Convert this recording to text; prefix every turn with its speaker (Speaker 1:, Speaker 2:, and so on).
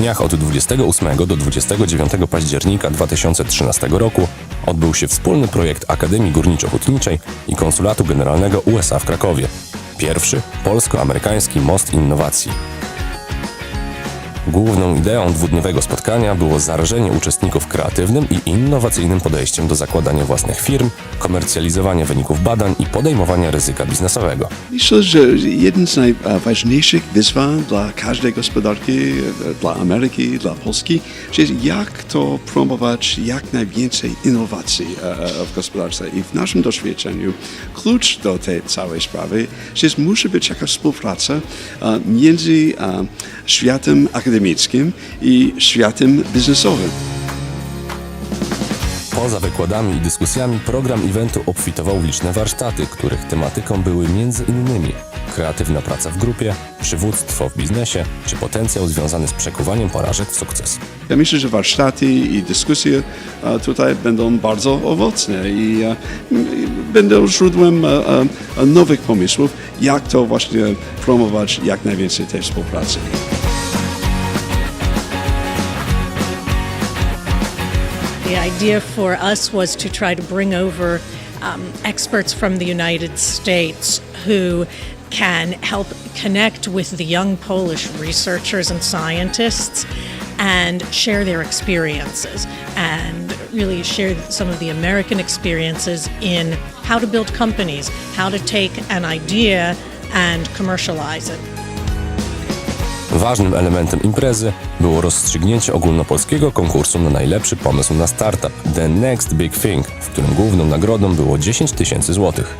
Speaker 1: dniach od 28 do 29 października 2013 roku odbył się wspólny projekt Akademii Górniczo-Hutniczej i Konsulatu Generalnego USA w Krakowie. Pierwszy polsko-amerykański most innowacji. Główną ideą dwudniowego spotkania było zarażenie uczestników kreatywnym i innowacyjnym podejściem do zakładania własnych firm, komercjalizowania wyników badań i podejmowania ryzyka biznesowego.
Speaker 2: Myślę, że jeden z najważniejszych wyzwań dla każdej gospodarki, dla Ameryki, dla Polski, że jak to promować jak najwięcej innowacji e, e, w gospodarce. I w naszym doświadczeniu klucz do tej całej sprawy, że musi być jakaś współpraca e, między światem akademickim i światem biznesowym.
Speaker 1: Poza wykładami i dyskusjami program eventu obfitował w liczne warsztaty, których tematyką były m.in. kreatywna praca w grupie, przywództwo w biznesie czy potencjał związany z przekuwaniem porażek w sukces.
Speaker 2: Ja myślę, że warsztaty i dyskusje tutaj będą bardzo owocne i będą źródłem nowych pomysłów, jak to właśnie promować jak najwięcej tej współpracy.
Speaker 3: The idea for us was to try to bring over um, experts from the United States who can help connect with the young Polish researchers and scientists and share their experiences and really share some of the American experiences in how to build companies, how to take an idea and commercialize it.
Speaker 1: Ważnym elementem imprezy było rozstrzygnięcie ogólnopolskiego konkursu na najlepszy pomysł na startup The Next Big Thing, w którym główną nagrodą było 10 tysięcy złotych.